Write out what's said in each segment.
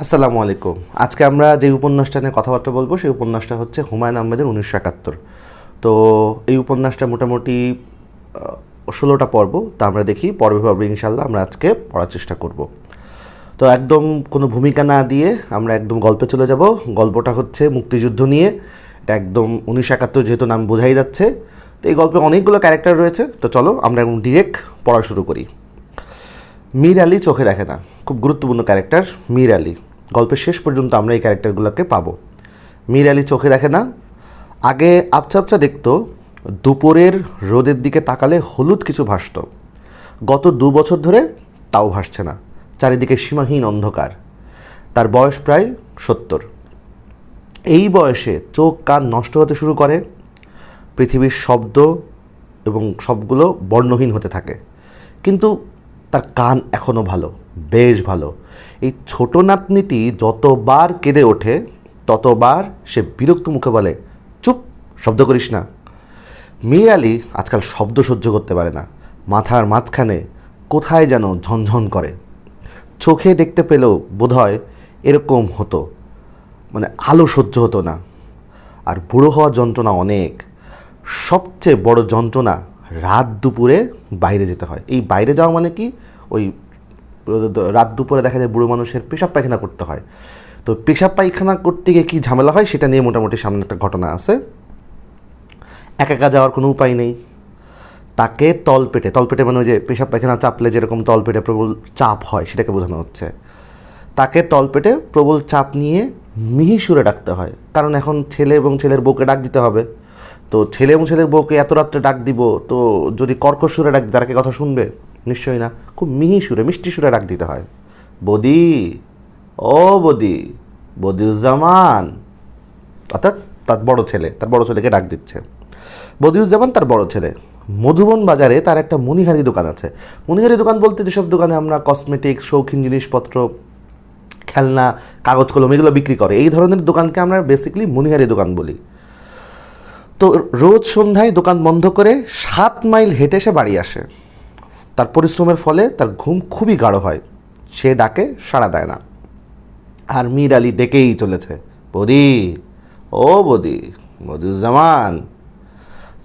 আসসালামু আলাইকুম। আজকে আমরা যে উপন্যাসটা নিয়ে কথাবার্তা বলব, সেই উপন্যাসটা হচ্ছে হুমায়ুন আহমেদের উনিশশো একাত্তর। তো এই উপন্যাসটা মোটামুটি ষোলোটা পর্ব, তা আমরা দেখি, পর্বে পর্বে ইনশাল্লাহ আমরা আজকে পড়ার চেষ্টা করব। তো একদম কোনো ভূমিকা না দিয়ে আমরা একদম গল্পে চলে যাব। গল্পটা হচ্ছে মুক্তিযুদ্ধ নিয়ে। এটা একদম উনিশশো একাত্তর যেহেতু নাম বোঝাই যাচ্ছে। তো এই গল্পে অনেকগুলো ক্যারেক্টার রয়েছে। তো চলো আমরা একদম ডিরেক্ট পড়া শুরু করি। মীর আলী চোখে দেখে না। খুব গুরুত্বপূর্ণ ক্যারেক্টার মীর আলী। গল্পের শেষ পর্যন্ত আমরা এই ক্যারেক্টারগুলোকে পাবো। মীর আলী চোখে দেখে না। আগে আবছা আবছা দেখতো, দুপুরের রোদের দিকে তাকালে হলুদ কিছু ভাসত। গত দু বছর ধরে তাও ভাসছে না। চারিদিকে সীমাহীন অন্ধকার। তার বয়স প্রায় সত্তর। এই বয়সে চোখ কান নষ্ট হতে শুরু করে। পৃথিবীর শব্দ এবং সবগুলো বর্ণহীন হতে থাকে। কিন্তু তার কান এখনও ভালো, বেশ ভালো। এই ছোট নাতনিটি যতবার কেঁদে ওঠে, ততবার সে বিরক্ত মুখে বলে, চুপ, শব্দ করিস না। মেয়ে আলী আজকাল শব্দ সহ্য করতে পারে না। মাথার মাঝখানে কোথায় যেন ঝনঝন করে। চোখে দেখতে পেলেও বোধহয় এরকম হতো মানে আলো সহ্য হতো না। আর বুড়ো হওয়ার যন্ত্রণা অনেক। সবচেয়ে বড় যন্ত্রণা রাত দুপুরে বাইরে যেতে হয়। এই বাইরে যাওয়া মানে কি? ওই, রাত দুপুরে দেখা যায় বুড়ো মানুষের পেশাব পায়খানা করতে হয়। তো পেশাব পায়খানা করতে গিয়ে কী ঝামেলা হয়? সেটা নিয়ে মোটামুটি সামনে একটা ঘটনা আছে। একা একা যাওয়ার কোনো উপায় নেই। তাকে তলপেটে তলপেটে মানে ওই যে পেশাব পায়খানা চাপলে যেরকম তলপেটে প্রবল চাপ হয়, সেটাকে বোঝানো হচ্ছে। তাকে তলপেটে প্রবল চাপ নিয়ে মিহি সুরে ডাকতে হয়। কারণ এখন ছেলে এবং ছেলের বউকে ডাক দিতে হবে। তো ছেলে এবং ছেলের বউকে এত রাত্রে ডাক দিব, তো যদি কর্কশ সুরে ডাক তারা কি কথা শুনবে? নিশ্চয়ই না। খুব মিহি সুরে, মিষ্টি সুরে ডাক দিতে হয়। বদি, ও বদি, বদিউজ্জামান। অর্থাৎ তার বড় ছেলে, তার বড় ছেলেকে ডাক দিচ্ছে। বদিউজ্জামান তার বড় ছেলে। মধুবন বাজারে তার একটা মণিহারি দোকান আছে। মণিহারি দোকান বলতে যেসব দোকানে আমরা কসমেটিক্স, শৌখিন জিনিসপত্র, খেলনা, কাগজ কলম এগুলো বিক্রি করে, এই ধরনের দোকানকে আমরা বেসিক্যালি মণিহারি দোকান বলি। তো রোজ সন্ধ্যায় দোকান বন্ধ করে সাত মাইল হেঁটে সে বাড়ি আসে। তার পরিশ্রমের ফলে তার ঘুম খুবই গাঢ় হয়। সে ডাকে, সাড়া দেয় না। আর মীর আলী ডেকেই চলেছে, বদি, ও বদি, মধুজ্জামান।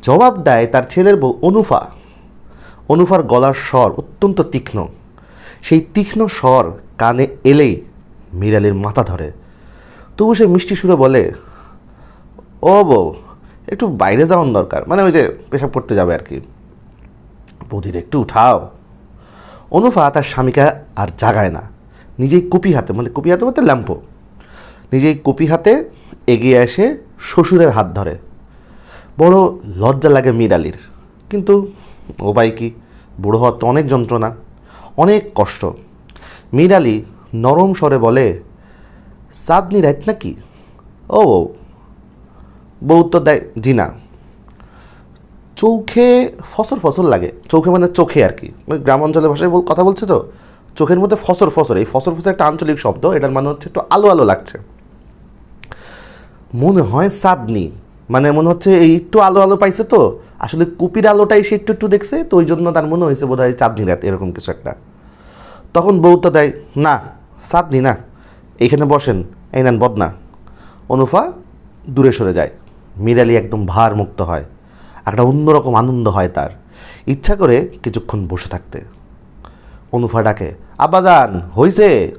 জবাব দেয় তার ছেলের বউ অনুফা। অনুফার গলার স্বর অত্যন্ত তীক্ষ্ণ। সেই তীক্ষ্ণ স্বর কানে এলেই মীর আলীর মাথা ধরে। তবু সে মিষ্টি সুরে বলে, ও বউ একটু বাইরে যাওয়ার দরকার। মানে ওই যে পেশাব করতে যাবে আর কি। বৌদির একটু উঠাও। অনুফা তার স্বামীকে আর জাগায় না। নিজেই কুপি হাতে মানে কুপি হাতে বলতে ল্যাম্পো। নিজেই কুপি হাতে এগিয়ে এসে শ্বশুরের হাত ধরে। বড় লজ্জা লাগে মীর আলীর। কিন্তু ও ভাই কি? বুড়ো হওয়ার তো অনেক যন্ত্রণা, অনেক কষ্ট। মীর আলী নরম স্বরে বলে, চাঁদনি রাত নাকি? ও বউ তো দেয়, জি না। চোখে ফসর ফসর লাগে। চোখে মানে চোখে আর কি। গ্রাম অঞ্চলের ভাষায় কথা বলছে তো? চোখের মধ্যে ফসর ফসর। এই ফসর ফসর একটা আঞ্চলিক শব্দ। এটার মানে হচ্ছে একটু আলো আলো লাগছে। মনে হয় সাদনি। মানে মনে হচ্ছে এই একটু আলো আলো পাইছে তো? আসলে কুপির আলোটাই সে একটু একটু দেখছে, তো ওই জন্য তার মনে হয়েছে বোধ হয় চাঁদনি রাত, এরকম কিছু একটা। তখন বউটা দেয়, না চাঁদনি না। এইখানে বসেন, এই নেন বদনা। অনুফা দূরে সরে যায়। মিরালি একদম ভার মুক্ত হয় একটা অন্যরকম আনন্দ হয় তার। ইচ্ছা করে কিছুক্ষণ বসে থাকতে। অনুফা ডাকে আব্বাজান হইছে?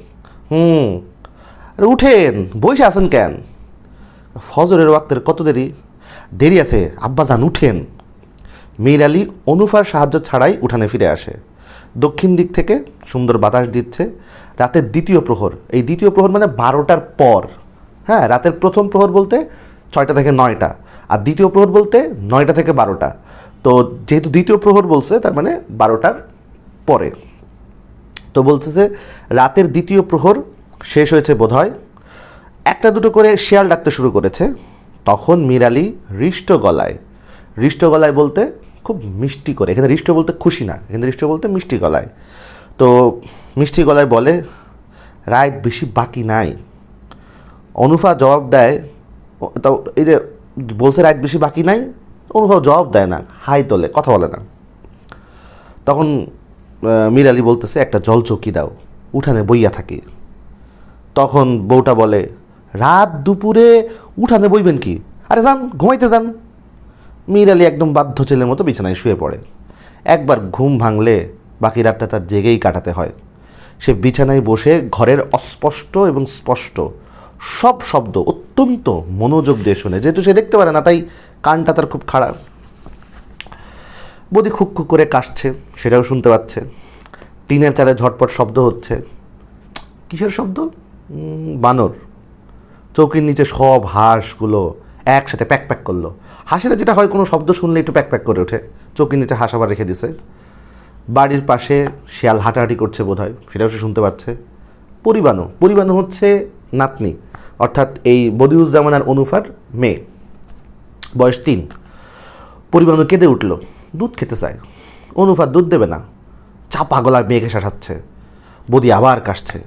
হুম। আরে উঠেন বসে আছেন কেন? ফজরের ওয়াক্তের কত দেরি? দেরি আছে আব্বাজান উঠেন। মীর আলী অনুফার সাহায্য ছাড়াই উঠানে ফিরে আসে। দক্ষিণ দিক থেকে সুন্দর বাতাস দিচ্ছে। রাতের দ্বিতীয় প্রহর। এই দ্বিতীয় প্রহর মানে বারোটার পর। হ্যাঁ রাতের প্রথম প্রহর বলতে ছয়টা থেকে নয়টা। আর দ্বিতীয় প্রহর বলতে নয়টা থেকে বারোটা। তো যেহেতু দ্বিতীয় প্রহর বলছে, তার মানে বারোটার পরে। তো বলছে যে রাতের দ্বিতীয় প্রহর শেষ হয়েছে বোধহয়। একটা দুটো করে শেয়াল ডাকতে শুরু করেছে। তখন মিরালি হৃষ্ট গলায়। হৃষ্ট গলায় বলতে খুব মিষ্টি করে। এখানে হৃষ্ট বলতে খুশি না। এখানে হৃষ্ট বলতে মিষ্টি গলায়। তো মিষ্টি গলায় বলে, রায় বেশি বাকি নাই। অনুফা জবাব দেয় ও- তো এই যে বলছে রাত বেশি বাকি নাই অনুফা জবাব দেয় না, হাই তোলে, কথা বলে না। তখন মীর আলী বলতেছে, একটা জল চৌকি দাও, উঠানে বইয়া থাকি। তখন বউটা বলে, রাত দুপুরে উঠানে বইবেন কি? আরে যান, ঘুমাইতে যান। মীর আলী একদম বাধ্য ছেলের মতো বিছানায় শুয়ে পড়ে। একবার ঘুম ভাঙলে বাকি রাতটা তার জেগেই কাটাতে হয়। সে বিছানায় বসে ঘরের অস্পষ্ট এবং স্পষ্ট সব শব্দ অত্যন্ত মনোযোগ দিয়ে শোনে। যেহেতু সে দেখতে পারে না, তাই কানটা তার খুব খারাপ বদি খুক খুক করে কাশছে, সেটাও শুনতে পাচ্ছে। টিনের চালে ঝটপট শব্দ হচ্ছে। কিসের শব্দ? বানর। চৌকির নিচে সব হাঁসগুলো একসাথে প্যাক প্যাক করল। হাঁসেরা যেটা হয়, কোনো শব্দ শুনলে একটু প্যাক প্যাক করে ওঠে। চৌকির নিচে হাঁস আবার রেখে দিছে। বাড়ির পাশে শিয়াল হাঁটাহাঁটি করছে বোধ হয় সেটাও সে শুনতে পাচ্ছে। পরিবাণু পরিবাণু হচ্ছে নাতনি। অর্থাৎ এই বদিউজ্জামান আর অনুফার মেয়ে। বয়স তিন। পরিবাণু কেঁদে উঠল। দুধ খেতে চায়। অনুফার দুধ দেবে না। চাপা গলায় মেয়েকে শাসাচ্ছে বদি আবার কাশছে।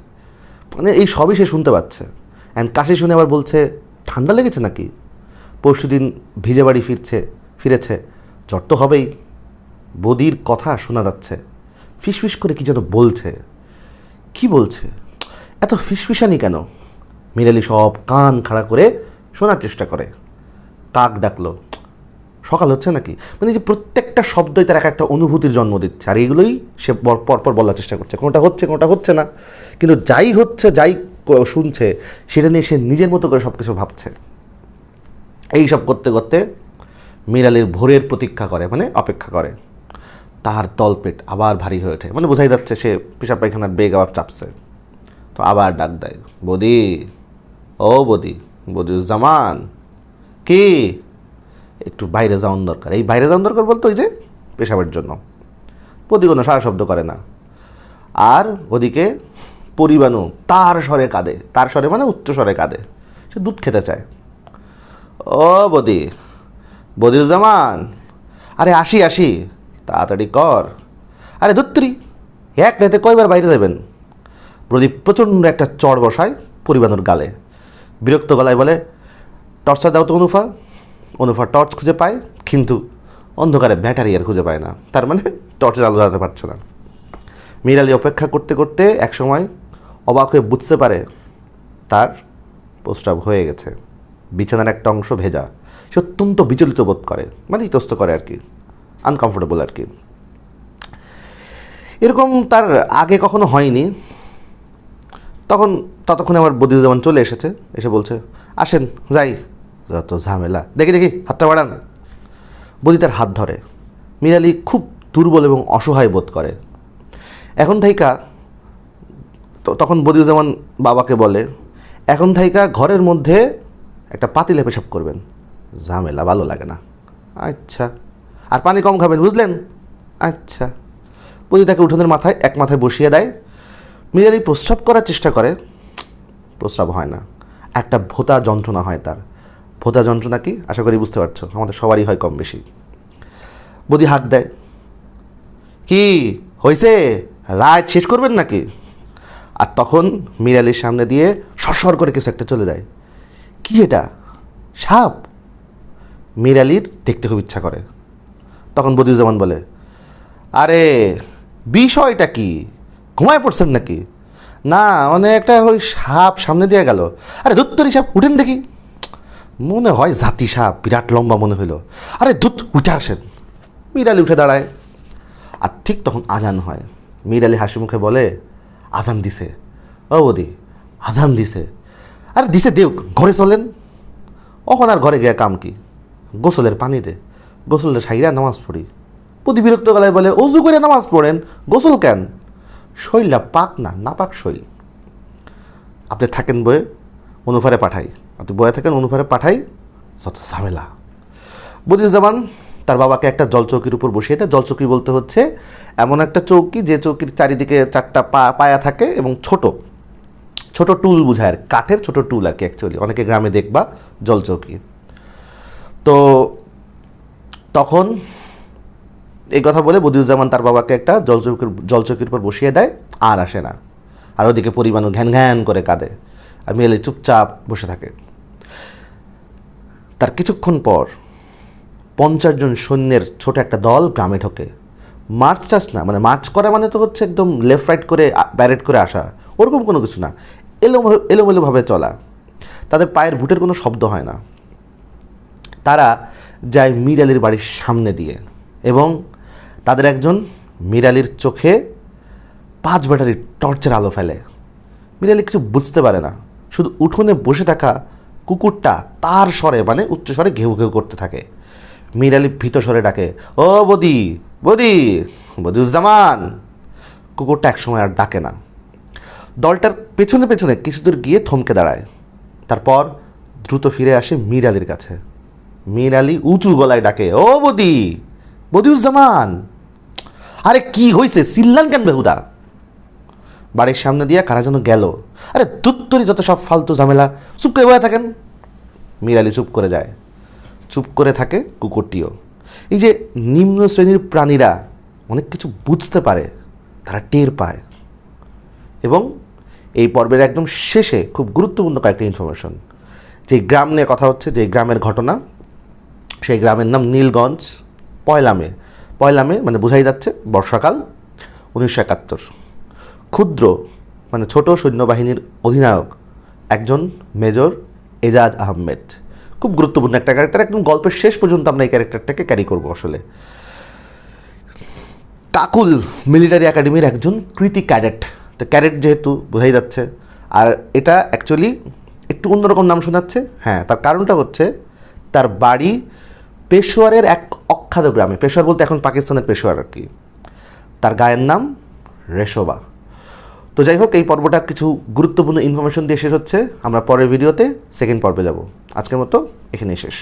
মানে এই সবই সে শুনতে পাচ্ছে। অ্যান্ড কাশি শুনে আবার বলছে, ঠান্ডা লেগেছে নাকি? পরশুদিন ভিজে বাড়ি ফিরছে, ফিরেছে। জ্বর তো হবেই। বদির কথা শোনা যাচ্ছে। ফিসফিস করে কি যেন বলছে। কি বলছে? এত ফিসফিসানি কেন? মিরালি সব কান খাড়া করে শোনার চেষ্টা করে। কাক ডাকলো, সকাল হচ্ছে নাকি? মানে যে প্রত্যেকটা শব্দই তার এক একটা অনুভূতির জন্ম দিচ্ছে, আর এইগুলোই সে পর- পরপর বলার চেষ্টা করছে। কোনোটা হচ্ছে কোনোটা হচ্ছে না। কিন্তু যাই হচ্ছে, যাই শুনছে, সেটা নিয়ে সে নিজের মতো করে সব কিছু ভাবছে। এই সব করতে করতে মিরালির ভোরের প্রতীক্ষা করে মানে অপেক্ষা করে। তার তলপেট আবার ভারী হয়ে ওঠে। মানে বোঝাই যাচ্ছে সে পেশাব পায়খানার বেগ আবার চাপছে। তো আবার ডাক দেয়, বদি ও বদি বদিউজ্জামান কি? একটু বাইরে যাওয়ার দরকার। এই বাইরে যাওয়ার দরকার বলতো ওই যে পেশাবের জন্য। বদি কোনো সারা শব্দ করে না। আর ওদিকে পরিবাণু তার স্বরে কাঁদে। তার স্বরে মানে উচ্চ স্বরে কাঁদে। সে দুধ খেতে চায়। ও বদি বদিউজ্জামান আরে আসি আসি। তাড়াতাড়ি কর। আরে ধুত্রি, এক রাতে কয়বার বাইরে যাবেন? প্রদীপ প্রচণ্ড একটা চড় বসায় পরিবাণুর গালে। বিরক্ত গলায় বলে টর্চটা দাও তো অনুফা। অনুফা টর্চ খুঁজে পায়, কিন্তু অন্ধকারে ব্যাটারি আর খুঁজে পায় না। তার মানে টর্চের আলো জ্বালাতে পারছে না। মিরালি অপেক্ষা করতে করতে একসময় অবাক হয়ে বুঝতে পারে তার প্রস্রাব হয়ে গেছে। বিছানার একটা অংশ ভেজা। সে অত্যন্ত বিচলিত বোধ করে মানে ইতস্ত করে আর কি আনকমফোর্টেবল আর কি। এরকম তার আগে কখনো হয়নি। তখন ততক্ষণে আমার বদিউজ্জামান চলে এসেছে, এসে বলছে, আসেন, যাই। যত ঝামেলা। দেখি দেখি, হাতটা বাড়ান। বদি তার হাত ধরে। মিরালি খুব দুর্বল এবং অসহায় বোধ করে। এখন থাইকা তখন বদিউজ্জামান বাবাকে বলে, এখন থাইকা ঘরের মধ্যে একটা পাতিলে পেশাব করবেন। ঝামেলা ভালো লাগে না। আচ্ছা। আর পানি কম খাবেন, বুঝলেন? আচ্ছা। বদি তাকে উঠোনের মাথায়, এক মাথায় বসিয়ে দেয়। মিরালি প্রস্রাব করার চেষ্টা করে, প্রস্রাব হয় না। একটা ভোতা যন্ত্রণা হয় তার। ভোতা যন্ত্রণা কি? আশা করি বুঝতে পারছ। আমাদের সবারই হয় কম বেশি। বদি হাত দেয়। কি? হয়েছে রায় শেষ করবেন নাকি? আর তখন মিরালির সামনে দিয়ে সরসর করে কিছু একটা চলে যায়। কি এটা? সাপ? মিরালির দেখতে খুব ইচ্ছা করে। তখন বদিউজ্জামান বলে, আরে, বিষয়টা কি? ঘুমায় পড়ছেন নাকি? না মানে একটা ওই সাপ সামনে দিয়ে গেল। আরে ধুত্তরি সাপ, উঠেন দেখি। মনে হয় জাতি সাপ, বিরাট লম্বা মনে হইল। আরে ধুত, উঠে আসেন। মিরালি উঠে দাঁড়ায়। আর ঠিক তখন আজান হয়। মিরালি হাসি মুখে বলে, আজান দিছে। ও বদি, আজান দিছে। আরে দিছে দেউ ঘরে চলেন। অখন আর ঘরে গিয়ে কাম কি? গোসলের পানি দে গোসলের সাইরা নামাজ পড়ি। প্রতি বিরক্ত গলায় বলে, অজু করে নামাজ পড়েন, গোসল কেন? শৈলটা পাক না না পাক শৈল। আপনি থাকেন বয়ে অনুফারে পাঠাই। আপনি বয়ে থাকেন অনুফারে পাঠাই, যত ঝামেলা। বদিউজ্জামান তার বাবাকে একটা জলচৌকির উপর বসিয়ে দেয়। জলচৌকি বলতে হচ্ছে, এমন একটা চৌকি, যে চৌকির চারিদিকে চারটা পা, পায়া থাকে এবং ছোট। ছোট টুল বুঝায় আর কাঠের ছোট টুল আর কি অ্যাকচুয়ালি অনেকে গ্রামে দেখবা জলচৌকি। তো তখন এই কথা বলে বদিউজ্জামান তার বাবাকে একটা জলচৌকির জলচৌকির উপর বসিয়ে দেয়, আর আসে না। আর ওদিকে পরিমাণ ঘ্যান ঘ্যান করে কাঁদে, আর মেলে চুপচাপ বসে থাকে। তার কিছুক্ষণ পর পঞ্চাশ জন সৈন্যের ছোট একটা দল গ্রামে ঢোকে। মার্চ টাচ না মানে মার্চ করা মানে তো হচ্ছে একদম লেফট রাইট করে প্যারেড করে আসা। ওরকম কোনো কিছু না। এলো এলোমেলোভাবে চলা। তাদের পায়ের বুটের কোনো শব্দ হয় না। তারা যায় মীর আলীর বাড়ির সামনে দিয়ে এবং তাদের একজন মীর আলীর চোখে পাঁচ ব্যাটারির টর্চের আলো ফেলে। মীর আলী কিছু বুঝতে পারে না। শুধু উঠোনে বসে থাকা কুকুরটা তার স্বরে মানে উচ্চ স্বরে ঘেউ ঘেউ করতে থাকে। মীর আলী ভীত স্বরে ডাকে, ও বদি বদি, বদিউজ্জামান! কুকুরটা একসময় আর ডাকে না। দলটার পেছনে পেছনে কিছু দূর গিয়ে থমকে দাঁড়ায়। তারপর দ্রুত ফিরে আসে মীর কাছে। মীর উঁচু গলায় ডাকে, ও বদি বদিউজ্জামান। আরে কি হয়েছে সিল্লান কেন বেহুদা? বাড়ির সামনে দিয়ে কারা যেন গেল? আরে দুত্তরি যত সব ফালতু ঝামেলা। চুপ করে বয়ে থাকেন। মীর আলী চুপ করে যায়। চুপ করে থাকে কুকুরটিও। এই যে নিম্ন শ্রেণির প্রাণীরা অনেক কিছু বুঝতে পারে, তারা টের পায়। এবং এই পর্বের একদম শেষে খুব গুরুত্বপূর্ণ কয়েকটা ইনফরমেশন যে গ্রাম নিয়ে কথা হচ্ছে, যে গ্রামের ঘটনা, সেই গ্রামের নাম নীলগঞ্জ। পয়লা মে পয়লা মে মানে বোঝাই যাচ্ছে বর্ষাকাল উনিশশো একাত্তর। ক্ষুদ্র মানে ছোট সৈন্যবাহিনীর অধিনায়ক একজন মেজর এজাজ আহমেদ। খুব গুরুত্বপূর্ণ একটা ক্যারেক্টার, একদম গল্পের শেষ পর্যন্ত আমরা এই ক্যারেক্টারটাকে ক্যারি করব আসলে। কাকুল মিলিটারি একাডেমির একজন কৃতি ক্যাডেট। তো ক্যাডেট যেহেতু বোঝাই যাচ্ছে, আর এটা অ্যাকচুয়ালি একটু অন্যরকম নাম শোনাচ্ছে। হ্যাঁ তার কারণটা হচ্ছে তার বাড়ি পেশোয়ারের এক অখ্যাত গ্রামে। পেশোয়ার বলতে এখন পাকিস্তানের পেশোয়ার আর কি। তার গায়ের নাম রেশোবা। তো যাই হোক, এই পর্বটা কিছু গুরুত্বপূর্ণ ইনফরমেশন দিয়ে শেষ হচ্ছে। আমরা পরের ভিডিওতে সেকেন্ড পর্বে যাব। আজকের মতো এখানেই শেষ।